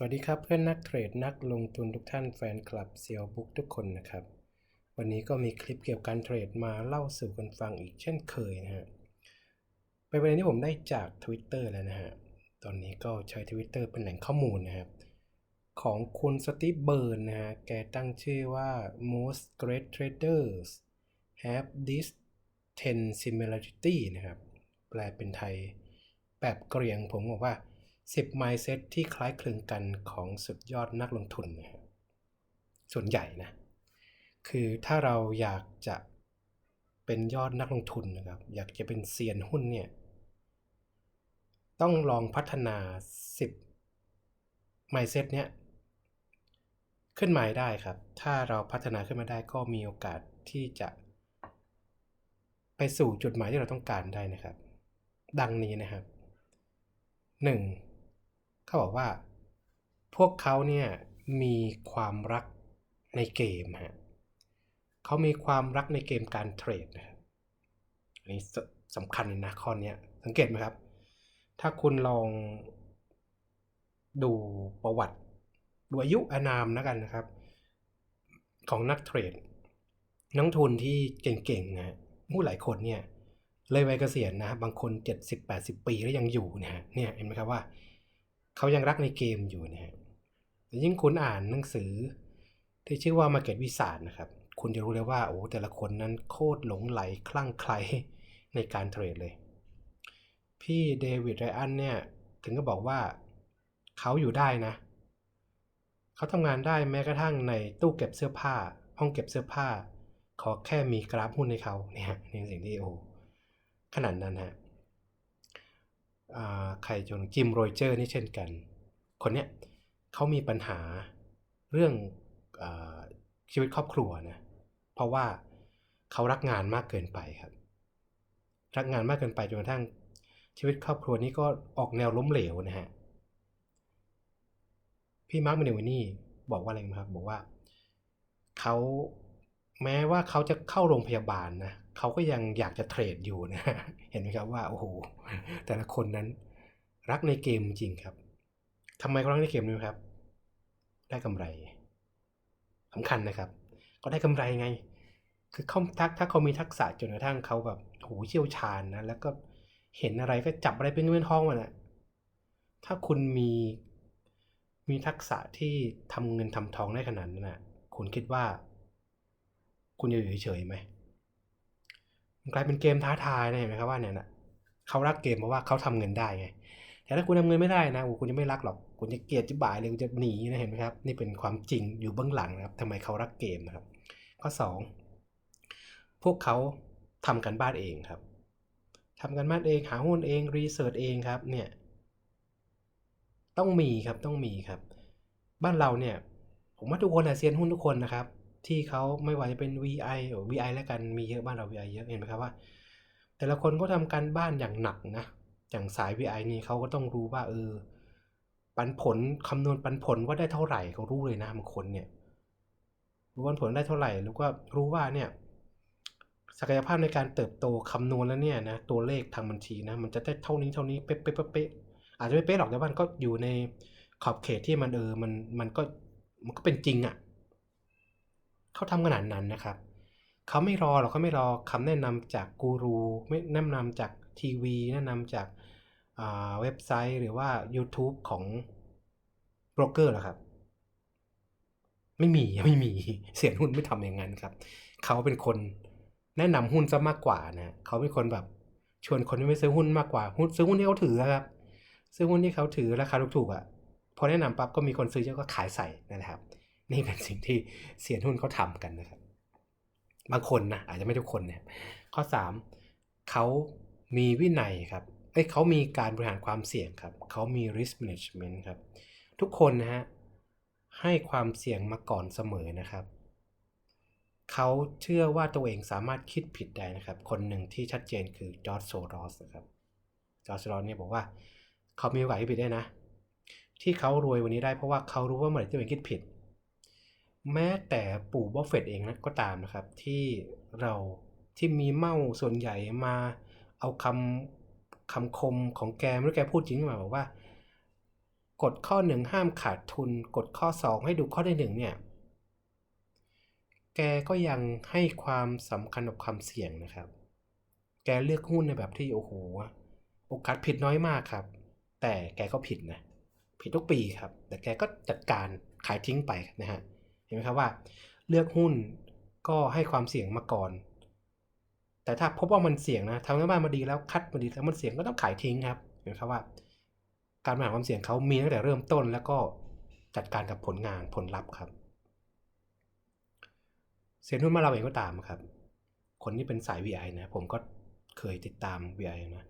สวัสดีครับเพื่อนนักเทรดนักลงทุนทุกท่านแฟนคลับเซียวบุ๊กทุกคนนะครับ วันนี้ก็มีคลิปเกี่ยวกับการเทรดมาเล่าสู่กันฟังอีกเช่นเคยนะฮะเป็นประเด็นที่ผมได้จาก Twitter แล้วนะฮะตอนนี้ก็ใช้ Twitter เป็นแหล่งข้อมูลนะครับของคุณสตีฟเบิร์นนะฮะแกตั้งชื่อว่า most great traders have this 10 similarity นะครับ แปลเป็นไทยแบบเกรียงผมบอกว่า 10 mindset ที่คล้ายคลึงกันของสุดยอดนักลงทุนนะส่วนใหญ่นะ คือถ้าเราอยากจะเป็นยอดนักลงทุนนะครับ อยากจะเป็นเซียนหุ้นเนี่ย ต้องลองพัฒนา 10 mindset เนี้ยขึ้นมาให้ได้ครับ ถ้าเราพัฒนาขึ้นมาได้ก็มีโอกาสที่จะไปสู่จุดหมายที่เราต้องการได้นะครับ ดังนี้นะครับ 1. เขาบอกว่า พวกเขาเนี่ยมีความรักในเกมฮะเขามีความรักในเกมการเทรดนะอันนี้สำคัญเลยนะข้อนี้สังเกตไหมครับ ถ้าคุณลองดูประวัติดูอายุอานามนะกันนะครับ ของนักเทรดนักทุนที่เก่งๆนะผู้หลายคนเนี่ยเลยวัยเกษียณนะ บางคน 70-80 ปีแล้วยังอยู่นะเนี่ยเห็นไหมครับว่า เขายังรักในเกมอยู่นะฮะยิ่งคุณอ่านหนังสือ ที่ชื่อว่า Market w i z a r d นะครับ คุณจะรู้เลยว่าโอ้แต่ละคนนั้นโคตรหลงไหลคลั่งไคล้ในการเทรดเลย พี่เดวิดไรอันเนี่ย ถึงก็บอกว่าเขาอยู่ได้นะ เขาทำงานได้แม้กระทั่งในตู้เก็บเสื้อผ้า ห้องเก็บเสื้อผ้า ขอแค่มีกราฟหุ้นให้เขาเนี่ยนี่สิ่งที่โอ้ขนาดนั้นฮะ ใครจงจิมโรเจอร์นี่เช่นกัน คนเนี้ยเขามีปัญหาเรื่องอชีวิตครอบครัวนะเพราะว่าเขารักงานมากเกินไปครับ รักงานมากเกินไปจนกระทั่งชีวิตครอบครัวนี้ก็ออกแนวล้มเหลวนะฮะพี่มาร์คมินเวนี่บอกว่าอะไรครับบอกว่าเขาแม้ว่าเขาจะเข้าโรงพยาบาลนะเขาก็ยังอยากจะเทรดอยู่นะ เห็นไหมครับว่าโอ้โหแต่ละคนนั้น รักในเกมจริงครับทำไมเขารักในเกมนี้ครับ ได้กำไรสำคัญนะครับ ก็ได้กำไรไง คือเขาทักถ้าเขามีทักษะจนกระทั่งเขาแบบหูเชี่ยวชาญนะแล้วก็เห็นอะไรก็จับอะไรเป็นเงินทองมันอะถ้าคุณมีมีทักษะที่ทำเงินทำทองได้ขนาดนั้นนะคุณคิดว่า คุณจะอยู่เฉยๆไหมมันกลายเป็นเกมท้าทายนะเห็นไหมครับว่าเนี่ยนะเขารักเกมเพราะว่าเขาทำเงินได้ไง แต่ถ้าคุณทำเงินไม่ได้นะคุณจะไม่รักหรอก คุณจะเกลียดจะบ่ายเลยคุณจะหนีนะเห็นไหมครับ นี่เป็นความจริงอยู่เบื้องหลังนะครับทำไมเขารักเกมนะครับ ข้อ 2 พวกเขาทำกันบ้านเองครับทำกันบ้านเองหาหุ้นเองรีเสิร์ชเองครับเนี่ยต้องมีครับต้องมีครับ บ้านเราเนี่ย ผมว่าทุกคนเซียนหุ้นทุกคนนะครับ ที่เขาไม่ว่าจะเป็น VI หรือ VI แล้วกันมีเยอะบ้านเรา VI เยอะเห็นไหมครับว่า แต่ละคนก็ทำการบ้านอย่างหนักนะ อย่างสาย VI นี่เขาก็ต้องรู้ว่าเออปันผลคำนวณปันผลว่าได้เท่าไหร่เขารู้เลยนะบางคนเนี่ยรู้ปันผลได้เท่าไหร่แล้วก็รู้ว่าเนี่ยศักยภาพในการเติบโตคำนวณแล้วเนี่ยนะตัวเลขทางบัญชีนะมันจะได้เท่านี้เท่านี้เป๊ะเป๊ะเป๊ะอาจจะไม่เป๊ะหรอกแต่ว่าก็อยู่ในขอบเขตที่มันเออมันมันก็มันก็เป็นจริงอะ่ะเขาทำขนาดนั้นนะครับ เขาไม่รอหรอกเขาไม่รอคำแนะนำจากกูรูไม่แนะนำจากทีวี แนะนำจากเว็บไซต์หรือว่า YouTube ของโบรกเกอร์หรอครับ ไม่มีไม่มีเสียนหุ้นไม่ทำอย่างนั้นครับ เขาเป็นคนแนะนำหุ้นซะมากกว่านะเขาเป็นคนแบบชวนคนที่ไม่ซื้อหุ้นมากกว่าหุ้นซื้อหุ้นที่เขาถือครับ ซื้อหุ้นที่เขาถือราคาถูกๆอะพอแนะนำปั๊บก็มีคนซื้อเยอะก็ขายใส่นะครับ นี่เป็นสิ่งที่เสียนหุ้นเขาทำกันนะครับ บางคนนะอาจจะไม่ทุกคนเนี่ยข้อ 3เขามีวินัยครับเอ้ยเขามีการบริหารความเสี่ยงครับเขามี risk management ครับ ทุกคนนะฮะให้ความเสี่ยงมาก่อนเสมอนะครับเขาเชื่อว่าตัวเองสามารถคิดผิดได้นะครับ คนหนึ่งที่ชัดเจนคือจอร์จโซรอสนะครับจอร์จโซรอสเนี่ยบอกว่าเขามีโอกาสที่ผิดได้นะ ที่เขารวยวันนี้ได้เพราะว่าเขารู้ว่าเมื่อไหร่ตัวเองคิดผิด แม้แต่ปู่บัฟเฟตเองนะก็ตามนะครับ ที่เราที่มีเมาส่วนใหญ่มาเอาคำคำคมของแกไม่รู้แกพูดจริงหรือเปล่าบอกว่ากฎข้อหนึ่งห้ามขาดทุนกฎข้อ2ให้ดูข้อที่หนึ่งเนี่ย แกก็ยังให้ความสำคัญกับความเสี่ยงนะครับ แกเลือกหุ้นในแบบที่โอ้โหโอกาสผิดน้อยมากครับ แต่แกก็ผิดนะ ผิดทุกปีครับ แต่แกก็จัดการขายทิ้งไปนะฮะ เห็นไหมครับว่า เลือกหุ้นก็ให้ความเสี่ยงมาก่อน แต่ถ้าพบว่ามันเสี่ยงนะทำงานบ้านมาดีแล้วคัดมาดีแล้วมันเสี่ยงก็ต้องขายทิ้งครับเห็นไหมครับว่า การบริหารความเสี่ยงเขามีตั้งแต่เริ่มต้น แล้วก็จัดการกับผลงานผลลัพธ์ครับเซียนหุ้นมาเราเองก็ตามครับ คนที่เป็นสาย VI นะ ผมก็เคยติดตาม VI นะ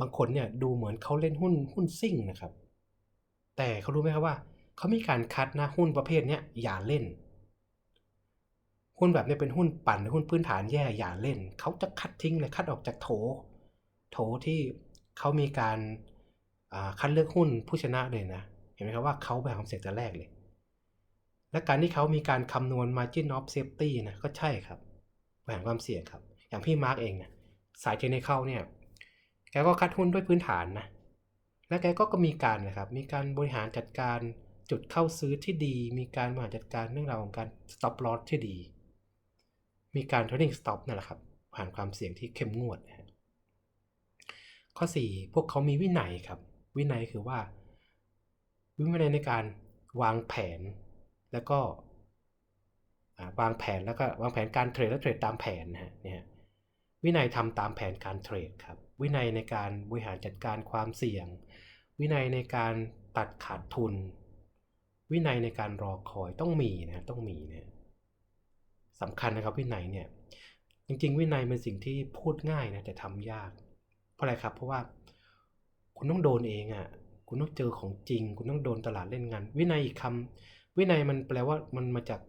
บางคนเนี่ยดูเหมือนเขาเล่นหุ้นหุ้นซิ่งนะครับ แต่เขารู้ไหมครับว่า เขามีการคัดนะหุ้นประเภทนี้อย่าเล่น หุ้นแบบนี้เป็นหุ้นปั่นหรือหุ้นพื้นฐานแย่อย่าเล่น เขาจะคัดทิ้งเลยคัดออกจากโถ โถที่เขามีการคัดเลือกหุ้นผู้ชนะเลยนะ เห็นไหมครับว่าเขาแบ่งความเสี่ยงแต่แรกเลย และการที่เขามีการคำนวณ margin of safety นะก็ใช่ครับแบ่งความเสี่ยงครับ อย่างพี่มาร์กเองนะสายเทคนิคเข้าเนี่ยแกก็คัดหุ้นด้วยพื้นฐานนะและแกก็ก็มีการนะครับ มีการบริหารจัดการ จุดเข้าซื้อที่ดี มีการบริหารจัดการเรื่องราวของการ stop loss ที่ดี มีการ trading stop นั่นแหละครับ ผ่านความเสี่ยงที่เข้มงวดนะข้อ 4 พวกเขามีวินัยครับ วินัยคือว่า วินัยในการวางแผนแล้วก็วางแผนแล้วก็วางแผนการเทรดและเทรดตามแผนนะฮะเนี่ยวินัยทำตามแผนการเทรดครับ วินัยในการบริหารจัดการความเสี่ยง วินัยในการตัดขาดทุน วินัยในการรอคอยต้องมีนะต้องมีนะสำคัญนะครับวินัยเนี่ยจริง ๆ วินัยเป็นสิ่งที่พูดง่ายนะแต่ทำยาก เพราะอะไรครับ เพราะว่าคุณต้องโดนเองอะ่ะคุณต้องเจอของจริง คุณต้องโดนตลาดเล่นงาน วินัยอีกคำวินัยมันแปลว่ามันมาจาก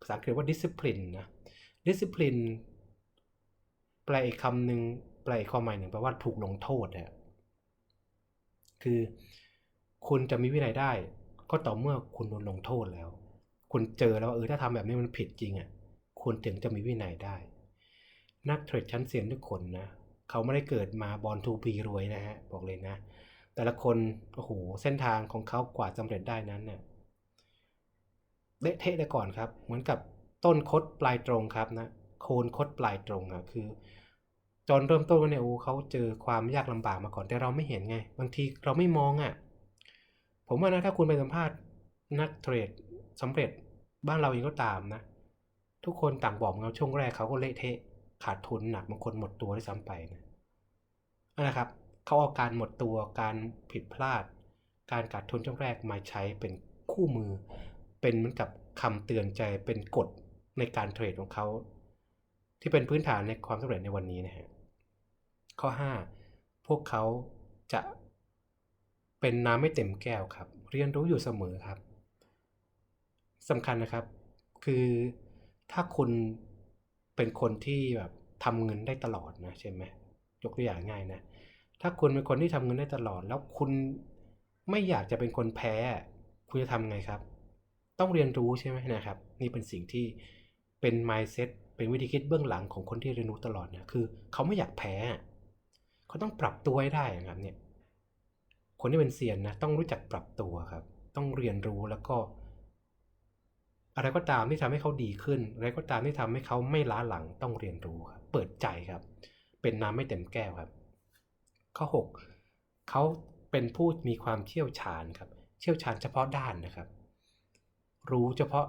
ภาษาอังกฤษว่า discipline นะ discipline แปลอีกคำหนึ่งแปลอีกความหมายหนึ่งแปลว่าถูกลงโทษนะคือคุณจะมีวินัยได้ ก็ต่อเมื่อคุณโดนลงโทษแล้ว คุณเจอแล้วเออถ้าทำแบบนี้มันผิดจริงอะ่ะคุณถึงจะมีวินัยได้ นักเทรดชั้นเซียนทุกคนนะเขาไม่ได้เกิดมาบอลทูปีรวยนะฮะบอกเลยนะ แต่ละคนโอ้โหเส้นทางของเขากว่าสำเร็จได้นั้นเนี่ยเละเทะแต่ก่อนครับ เหมือนกับต้นคดปลายตรงครับนะโคนคดปลายตรงอะคือจนเริ่มต้นเนี่ยโอ้เขาเจอความยากลำบากมาก่อนแต่เราไม่เห็นไง บางทีเราไม่มองอะ่ะ ผมว่านะถ้าคุณไปสัมภาษณ์นักเทรดสำเร็จบ้านเราเองก็ตามนะ ทุกคนต่างบอกเราช่วงแรกเขาก็เละเทะขาดทุนหนักบางคนหมดตัวด้วยซ้ำไปนะนะครับเขาเอาการหมดตัวการผิดพลาด การขาดทุนช่วงแรกมาใช้เป็นคู่มือ เป็นเหมือนกับคำเตือนใจเป็นกฎในการเทรดของเขา ที่เป็นพื้นฐานในความสำเร็จในวันนี้นะฮะข้อ 5 พวกเขาจะ เป็นน้ำไม่เต็มแก้วครับ เรียนรู้อยู่เสมอครับสำคัญนะครับ คือถ้าคุณเป็นคนที่แบบทำเงินได้ตลอดนะใช่ไหมยกตัวอย่างง่ายนะ ถ้าคุณเป็นคนที่ทำเงินได้ตลอด แล้วคุณไม่อยากจะเป็นคนแพ้ คุณจะทำไงครับ ต้องเรียนรู้ใช่ไหมนะครับ นี่เป็นสิ่งที่เป็น mindset เป็นวิธีคิดเบื้องหลังของคนที่เรียนรู้ตลอดนะคือ เขาไม่อยากแพ้ เขาต้องปรับตัวให้ได้ครับเนี่ย คนที่เป็นเซียนนะต้องรู้จักปรับตัวครับ ต้องเรียนรู้แล้วก็ อะไรก็ตามที่ทำให้เขาดีขึ้น อะไรก็ตามที่ทำให้เขาไม่ล้าหลังต้องเรียนรู้ครับเปิดใจครับ เป็นน้ำไม่เต็มแก้วครับ ข้อ 6เขาเป็นผู้มีความเชี่ยวชาญครับ เชี่ยวชาญเฉพาะด้านนะครับ รู้เฉพาะ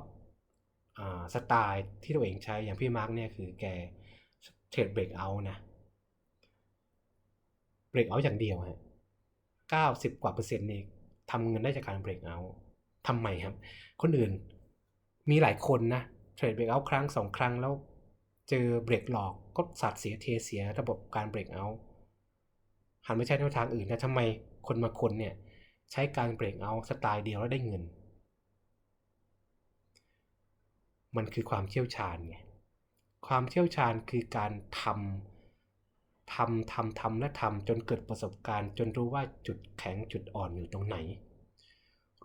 สไตล์ที่ตัวเองใช้อย่างพี่มาร์กเนี่ยคือแกเทรดเบรกเอานะเบรกเอาอย่างเดียวฮะ เก้าสิบกว่าเปอร์เซ็นต์นี่ทำเงินได้จากการเบรกเอาทำไมครับ คนอื่นมีหลายคนนะเทรดเบรกเอาครั้งสองครั้งแล้วเจอเบรกหลอกก็สัตว์เสียเทเสียระบบการเบรกเอาหันไม่ใช่แนวทางอื่นนะทำไมคนมาคนเนี่ยใช้การเบรกเอาสไตล์เดียวแล้วได้เงิน มันคือความเชี่ยวชาญไงความเชี่ยวชาญคือการทำ ทำทำทำและทำจนเกิดประสบการณ์ จนรู้ว่าจุดแข็งจุดอ่อนอยู่ตรงไหน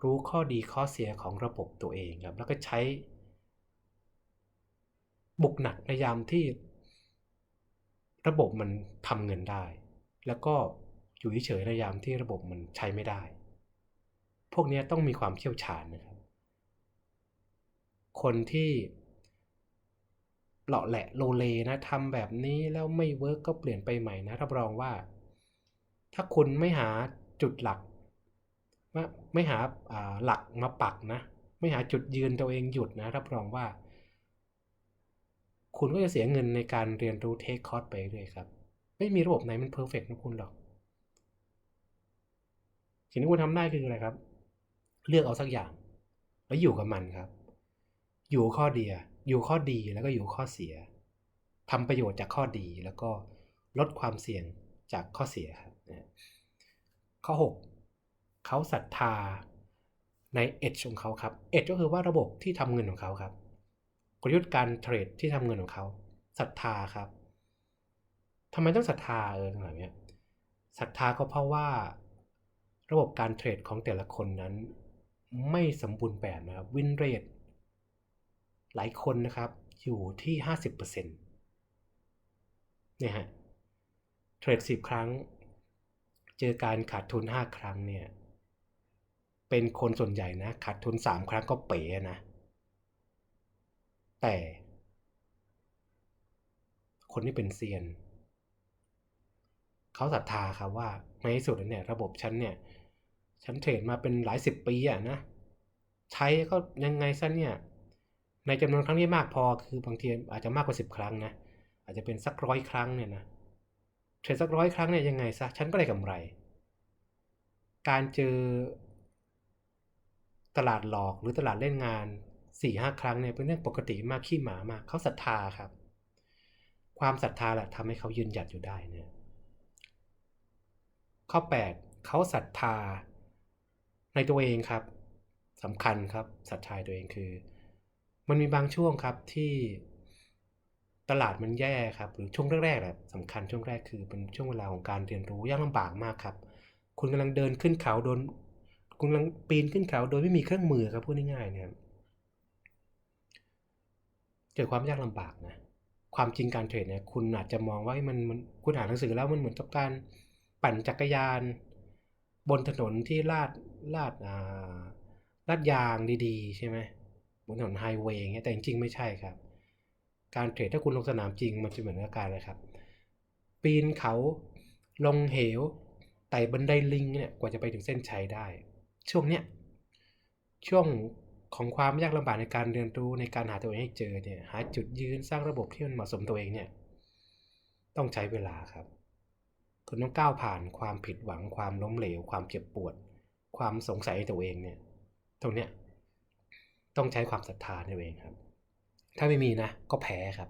รู้ข้อดีข้อเสียของระบบตัวเองครับ แล้วก็ใช้ บุกหนักในยามที่ ระบบมันทำเงินได้ แล้วก็อยู่เฉยในยามที่ระบบมันใช้ไม่ได้ พวกนี้ต้องมีความเชี่ยวชาญนะครับ คนที่ เลาะแหละโลเลนะทำแบบนี้แล้วไม่เวิร์กก็เปลี่ยนไปใหม่นะรับรองว่า ถ้าคุณไม่หาจุดหลักไม่ไม่หาหลักมาปักนะไม่หาจุดยืนตัวเองหยุดนะรับรองว่า คุณก็จะเสียเงินในการเรียนรู้เทคคอร์สไปเรื่อยครับ ไม่มีระบบไหนมันเพอร์เฟกต์นะคุณหรอก สิ่งที่คุณทำได้คืออะไรครับ เลือกเอาสักอย่าง แล้วอยู่กับมันครับ อยู่ข้อเดี อยู่ข้อดีแล้วก็อยู่ข้อเสียทำประโยชน์จากข้อดีแล้วก็ลดความเสี่ยงจากข้อเสียครับนะข้อ 6 เขาศรัทธาใน edge ของเขาครับ edge ก็คือว่าระบบที่ทำเงินของเขาครับกลยุทธ์การเทรดที่ทำเงินของเขาศรัทธาครับทำไมต้องศรัทธาเออตรงนี้ศรัทธาก็เพราะว่า ระบบการเทรดของแต่ละคนนั้น ไม่สมบูรณ์แบบนะครับวินเรท หลายคนนะครับอยู่ที่ 50%เนี่ยฮะเทรด 10 ครั้ง เจอการขาดทุน 5 ครั้งเนี่ยเป็นคนส่วนใหญ่นะขาดทุน 3 ครั้งก็เป๋นะ แต่ คนที่เป็นเซียน เขาศรัทธาครับว่าในที่สุดเนี่ยระบบฉันเนี่ยฉันเทรดมาเป็นหลายสิบปีอะนะ ใช้ก็ยังไงซะเนี่ย ในจำนวนครั้งที่มากพอคือบางทีอาจจะมากกว่าสิบครั้งนะอาจจะเป็นสักร้อยครั้งเนี่ยนะเทรดสักร้อยครั้งเนี่ยยังไงซะฉันก็ได้กำไร การเจอตลาดหลอกหรือตลาดเล่นงานสี่ห้าครั้งเนี่ยเป็นเรื่องปกติมากขี้หมามากเขาศรัทธาครับ ความศรัทธาแหละทำให้เขายืนหยัดอยู่ได้เนี่ยข้อ 8เขาศรัทธาในตัวเองครับสำคัญครับศรัทธาตัวเองคือ มันมีบางช่วงครับที่ตลาดมันแย่ครับ หรือช่วงแรกๆแหละสำคัญช่วงแรกคือเป็นช่วงเวลาของการเรียนรู้ยากลำบากมากครับ คุณกำลังเดินขึ้นเขาโดนคุณกำลังปีนขึ้นเขาโดยไม่มีเครื่องมือครับพูดง่ายๆเนะครับเจอความยากลำบากนะความจริงการเทรดเนี่ยคุณอาจจะมองว่ามันมันคุณอ่านหนังสือแล้วมันเหมือนกับการปั่นจักรยาน บนถนนที่ลาดลาดอ่าลาดยางดีๆ ใช่ไหม บนถนนไฮเวย์เงี้ยแต่จริงๆไม่ใช่ครับ การเทรดถ้าคุณลงสนามจริงมันจะเหมือนกับการอะไรครับ ปีนเขาลงเหวไต่บันไดลิงเนี่ยกว่าจะไปถึงเส้นชัยได้ ช่วงเนี้ยช่วงของความยากลำบากในการเรียนรู้ในการหาตัวเองให้เจอเนี่ยหาจุดยืนสร้างระบบที่มันเหมาะสมตัวเองเนี่ยต้องใช้เวลาครับ คุณต้องก้าวผ่านความผิดหวังความล้มเหลว ความเจ็บปวด ความสงสัยตัวเองเนี่ยตรงเนี้ย ต้องใช้ความศรัทธาในตัวเองครับ ถ้าไม่มีนะก็แพ้ครับ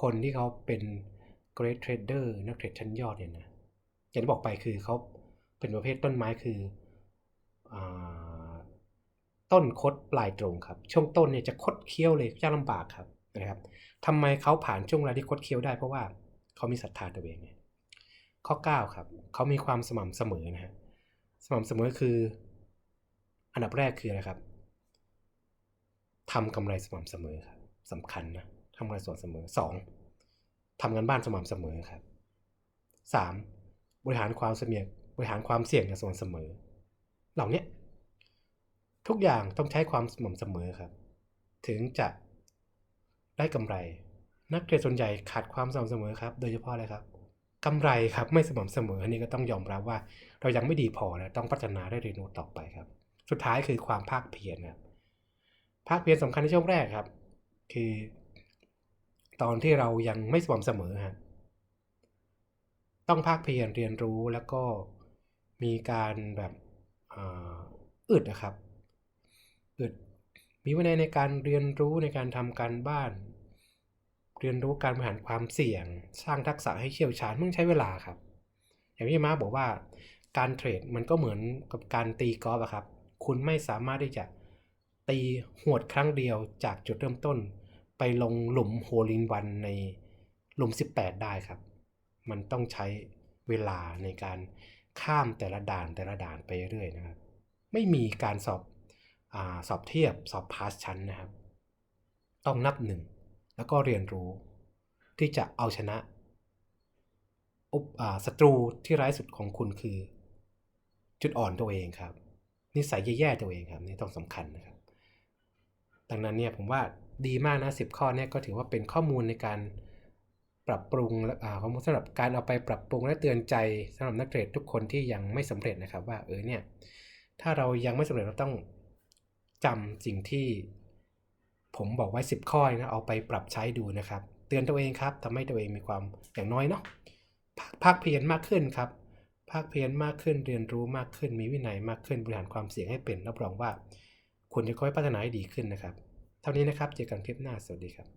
คนที่เขาเป็น great trader นักเทรดชั้นยอดเนี่ยนะอย่างที่บอกไปคือเขาเป็นประเภทต้นไม้คืออต้นคดปลายตรงครับ ช่วงต้นเนี่ยจะคดเคี้ยวเลยยากลำบากครับนะครับทำไมเขาผ่านช่วงเวลาที่คดเคี้ยวได้เพราะว่าเขามีศรัทธาตัวเองเนี่ยข้อ 9 ครับ เขามีความสม่ำเสมอนะฮะสม่ำเสมอคือ อันดับแรกคืออะไรครับ ทำกำไรสม่ำเสมอครับสำคัญนะทำกำไรสม่ำเสมอสองทำงานบ้านสม่ำเสมอครับสามบริหารความเสี่ยงบริหารความเสี่ยงอย่างสม่ำเสมอ เหล่านี้ทุกอย่างต้องใช้ความสม่ำเสมอครับ ถึงจะได้กำไร นักเทรดส่วนใหญ่ขาดความสม่ำเสมอครับ โดยเฉพาะอะไรครับกำไรครับไม่สม่ำเสมออันนี้ก็ต้องยอมรับว่า เรายังไม่ดีพอนะต้องพัฒนาได้เรียนรู้ต่อไปครับ สุดท้ายคือความภาคเพียรครับ ภาคเพียรสำคัญในช่วงแรกครับ คือ ตอนที่เรายังไม่สม่ำเสมอฮะต้องภาคเพียรเรียนรู้แล้วก็มีการแบบอึดนะครับอึดมีวินัยในการเรียนรู้ในการทำการบ้าน เรียนรู้การบริหารความเสี่ยง สร้างทักษะให้เชี่ยวชาญมันใช้เวลาครับ อย่างที่มาบอกว่าการเทรดมันก็เหมือนกับการตีกอล์ฟครับ คุณไม่สามารถที่จะ ตีหวดครั้งเดียวจากจุดเริ่มต้น ไปลงหลุมโฮลินวันในหลุม 18 ได้ครับ มันต้องใช้เวลาในการข้ามแต่ละด่านแต่ละด่านไปเรื่อยนะครับ ไม่มีการสอบอสอบเทียบสอบพาสชั้นนะครับ ต้องนับหนึ่งแล้วก็เรียนรู้ ที่จะเอาชนะอุปศัตรูที่ร้ายสุดของคุณคือ จุดอ่อนตัวเองครับ นิสัยแย่ๆตัวเองครับ นี่ต้องสำคัญนะครับ ดังนั้นเนี่ยผมว่าดีมากนะสิบข้อเนี่ยก็ถือว่าเป็นข้อมูลในการปรับปรุงข้อมูลสำหรับการเอาไปปรับปรุงและเตือนใจสำหรับนักเทรดทุกคนที่ยังไม่สำเร็จนะครับว่าเออเนี่ยถ้าเรายังไม่สำเร็จเราต้องจำสิ่งที่ ผมบอกไว้ 10 ข้อนะเอาไปปรับใช้ดูนะครับ เตือนตัวเองครับทำให้ตัวเองมีความอย่างน้อยเนาะภาคภาคเพียรมากขึ้นครับภาคเพียรมากขึ้นเรียนรู้มากขึ้นมีวินัยมากขึ้นบริหารความเสี่ยงให้เป็นรับรองว่า คุณจะค่อยพัฒนาให้ดีขึ้นนะครับ เท่านี้นะครับ เจอกันคลิปหน้า สวัสดีครับ